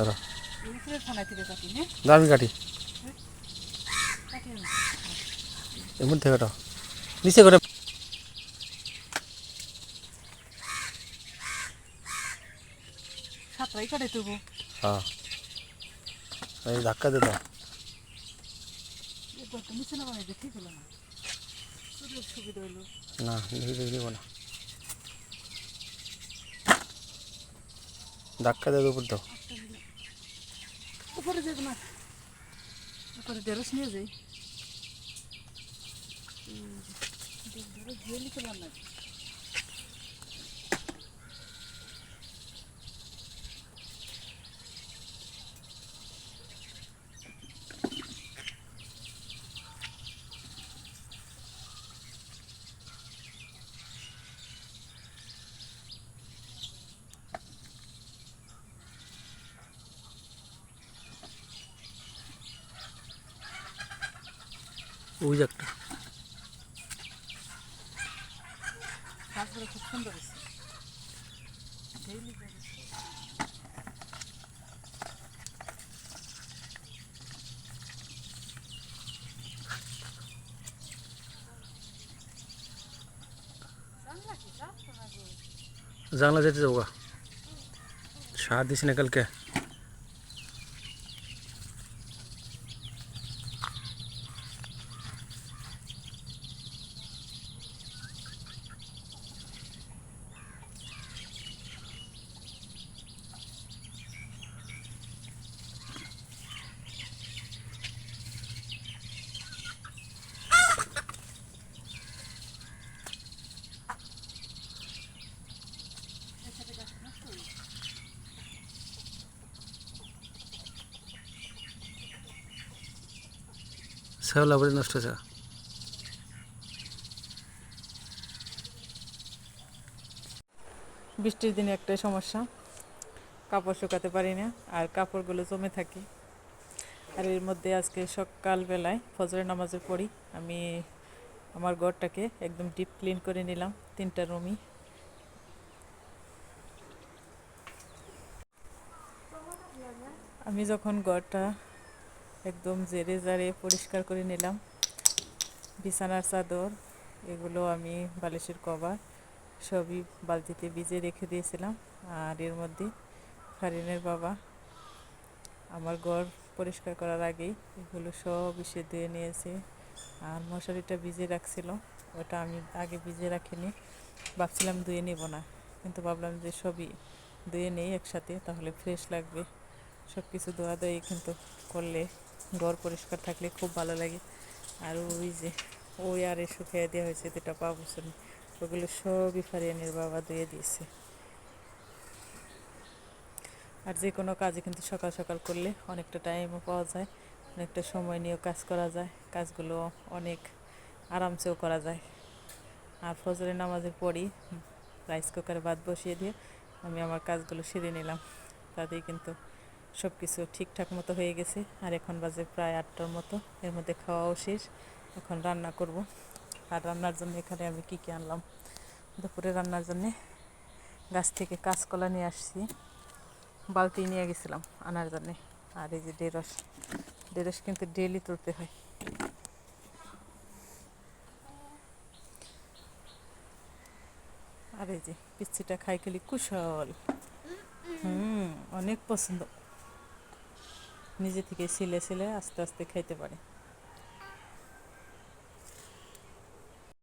কাটি কাটি। নিচে করে সাতটাই কাটে তবু। হ্যাঁ। এই ধাক্কা দে দাও তো না। ধাক্কা দে উপর দাও উপরে যাবে না উপরে ঢেঁড়স নিয়ে যাই ঢেঁড়স দিয়ে নিতে পার না ওই যে একটা গাছগুলো খুব সুন্দর হয়েছে ডেইলি ঢেঁড়স। জানলা কি যাচ্ছ না শ্যাওলা বলে নষ্ট হয়েছে। বৃষ্টির দিনে একটাই সমস্যা, কাপড় শুকাতে পারি না, আর কাপড়গুলো জমে থাকি। আর এর মধ্যে আজকে সকালবেলায় ফজরের নামাজে পড়ি আমি আমার ঘরটাকে একদম ডিপ ক্লিন করে নিলাম, তিনটা রুমই। আমি যখন ঘরটা একদম জেরে জারে পরিষ্কার করে নিলাম। বিছানার চাদর, এগুলো আমি বালিশের কভার সবই বালতিতে ভিজে রেখে দিয়েছিলাম। আর এর মধ্যে ফারিনের বাবা আমার ঘর পরিষ্কার করার আগেই এগুলো সব এসে ধুয়ে নিয়েছে। আর মশারিটা ভিজে রাখছিল, ওটা আমি আগে ভিজে রাখিনি। ভাবছিলাম ধুয়ে নেব না, কিন্তু ভাবলাম যে সবই ধুয়ে নেই একসাথে, তাহলে ফ্রেশ লাগবে। সব কিছু ধোয়া ধোয়ি কিন্তু করলে ঘর পরিষ্কার থাকলে খুব ভালো লাগে। আর ওই যে, ওই আরে শুকিয়ে দেওয়া হয়েছে দুটা পা বছর ওগুলো সবই ফারিয়ানির বাবা ধুয়ে দিয়েছে। আর যে কোনো কাজে কিন্তু সকাল সকাল করলে অনেকটা টাইমও পাওয়া যায়, অনেকটা সময় নিয়েও কাজ করা যায়, কাজগুলো অনেক আরামসেও করা যায়। আর ফজরের নামাজের পরই রাইস কুকারে ভাত বসিয়ে দিয়ে আমি আমার কাজগুলো সেরে নিলাম। তাতেই কিন্তু সব কিছু ঠিকঠাক মতো হয়ে গেছে। আর এখন বাজে প্রায় আটটার মতো। এর মধ্যে খাওয়াও শেষ। এখন রান্না করব। আর রান্নার জন্য এখানে আমি কী কী আনলাম? দুপুরে রান্নার জন্যে গাছ থেকে কাঁচকলা নিয়ে আসছি। বালতি নিয়ে গেছিলাম আনার জন্যে। আর এই যে ঢেঁড়স। ঢেঁড়স কিন্তু ডেলি তুলতে হয়। আর এই যে পিচ্ছিটা খাই খেলি কুশল। হুম, অনেক পছন্দ। নিজে থেকে সিলে সিলে আস্তে আস্তে খাইতে পারে।